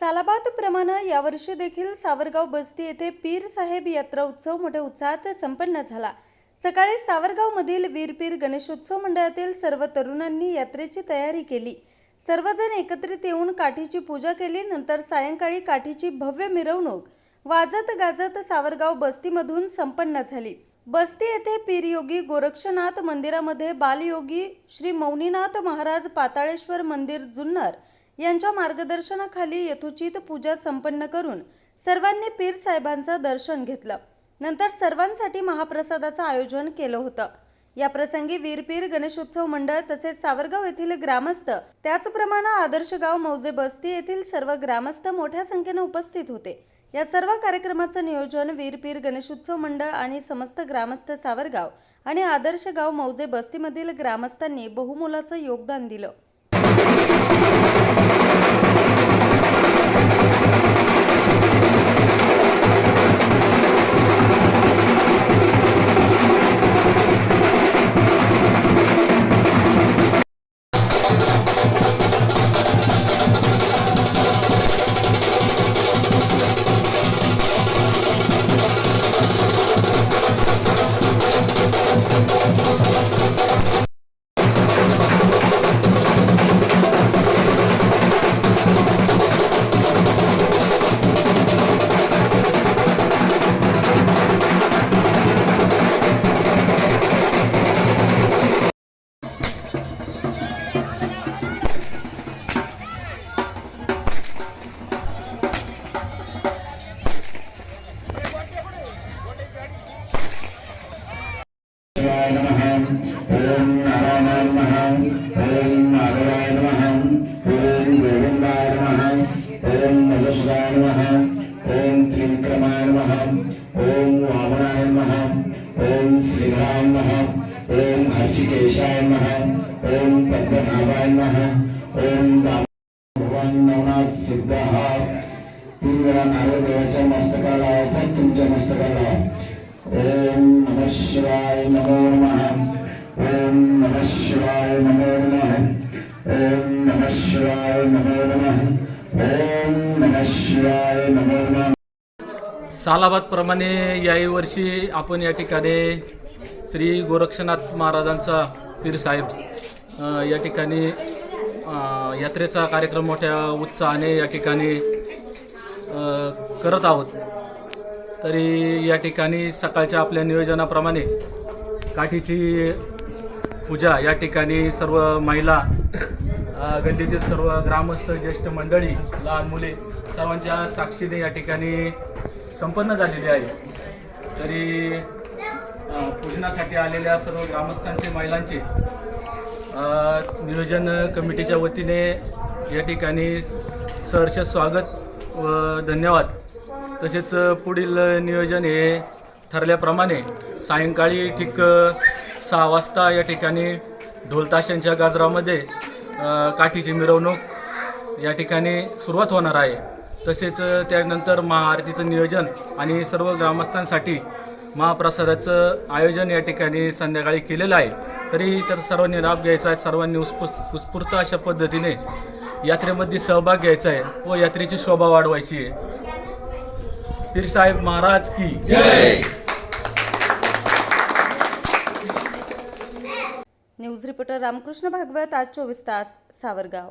प्रमाणे यावर्षी देखील सावरगाव बस्ती येथे पीर साहेब यात्रा उत्सव मोठ्या उत्साहात संपन्न झाला. सकाळी सावरगावमधील वीरपीर गणेशोत्सव मंडळातील सर्व तरुणांनी यात्रेची तयारी केली. सर्वजण एकत्रित येऊन काठीची पूजा केली नंतर सायंकाळी काठीची भव्य मिरवणूक वाजत गाजत सावरगाव बस्तीमधून संपन्न झाली. बस्ती येथे पीरयोगी गोरक्षनाथ मंदिरामध्ये बालयोगी श्री मौनीनाथ महाराज पाताळेश्वर मंदिर जुन्नर यांच्या मार्गदर्शनाखाली यथोचित पूजा संपन्न करून सर्वांनी पीर साहेबांचं दर्शन घेतलं. नंतर सर्वांसाठी महाप्रसादाचं आयोजन केलं होतं. या प्रसंगी वीरपीर गणेशोत्सव मंडळ तसेच सावरगाव येथील ग्रामस्थ त्याचप्रमाणे आदर्श गाव मौजे बस्ती येथील सर्व ग्रामस्थ मोठ्या संख्येने उपस्थित होते. या सर्व कार्यक्रमाचं नियोजन वीरपीर गणेशोत्सव मंडळ आणि समस्त ग्रामस्थ सावरगाव आणि आदर्श गाव मौजे बस्तीमधील ग्रामस्थांनी बहुमोलाचं योगदान दिलं. सिद्ध हा तीन वेळा नारळ देवाच्या मस्तकाला तुमच्या मस्तकाला ओम नमः शिवाय नमो नमः ओम नमः शिवाय नमो नमः ओम नमः शिवाय नमो नमः ओम नमः शिवाय नमो नमः। सालाबादप्रमाणे याही वर्षी आपण या ठिकाणी श्री गोरक्षनाथ महाराजांचा पीरसाहेब या ठिकाणी यात्रेचा कार्यक्रम मोठ्या उत्साहाने या ठिकाणी करत आहोत. तरी या ठिकाणी सकाळच्या आपल्या नियोजनाप्रमाणे काठीची पूजा या ठिकाणी सर्व महिला गल्लीतील सर्व ग्रामस्थ ज्येष्ठ मंडळी लहान मुले सर्वांच्या साक्षीने या ठिकाणी संपन्न झालेली आहे. तरी पूजनासाठी आलेल्या सर्व ग्रामस्थांचे महिलांचे नियोजन कमिटीच्या वतीने या ठिकाणी सहर्ष स्वागत व धन्यवाद. तसेच पुढील नियोजन हे ठरल्याप्रमाणे सायंकाळी ठीक सहा वाजता या ठिकाणी ढोलताशांच्या गाजरामध्ये काठीची मिरवणूक या ठिकाणी सुरुवात होणार आहे. तसेच त्यानंतर महाआरतीचं नियोजन आणि सर्व ग्रामस्थांसाठी महाप्रसादाचं आयोजन या ठिकाणी संध्याकाळी केलेलं आहे. तरी त्याचा सर्वांनी लाभ घ्यायचा आहे सर्वांनी उत्स्फूर्त उत्स्फूर्त अशा पद्धतीने यात्रेमध्ये सहभाग घ्यायचा आहे व यात्रेची शोभा वाढवायची आहे. पीरसाहेब महाराज की न्यूज रिपोर्टर रामकृष्ण भागवत आज चोवीस तास सावरगाव.